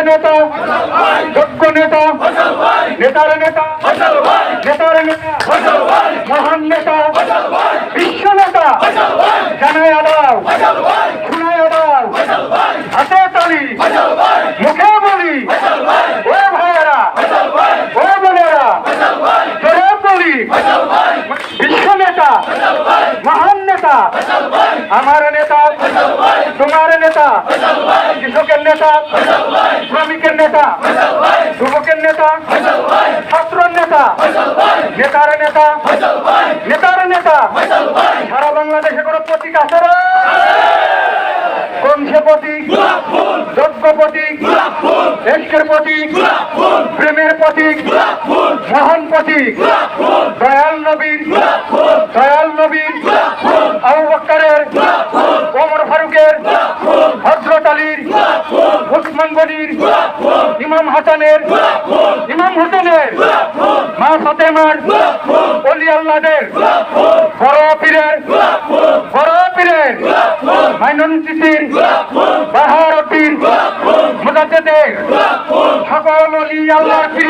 যে নেতা, যোগ্য নেতা, নেতার নেতা নেতার নেতা, মহান নেতা, বিশ্ব নেতা জানায় দাও শুনায় দাও হাতে তালি, মুখে বলি, ও ভাইয়েরা, ও বোনেরা, জোরে বলি, বিশ্ব নেতা, মহান নেতা, আমার নেতা, তোমার নেতা, কৃষকের নেতা শ্রমিকের নেতা, যুবকের নেতা, ছাত্রের নেতা, নেতার নেতা নেতার নেতা, সারা বাংলাদেশে কোনো প্রতীক আছে? কোন প্রতীক যোগ্য প্রতীক দেশের প্রতীক, প্রেমের প্রতীক, মহান প্রতীক, দয়াল নবীর দয়াল নবীর আবু বক্করের, ওমর ফারুকের গনির ইমাম হাসানের ইমাম হোসেনের মা ফাতেমার অলি আল্লাদের বড় পীরের বড় পীরের মাইনন সিসির বাহার পীর মুজাদ্দেদের সকল অলি আল্লাহর প্রিয়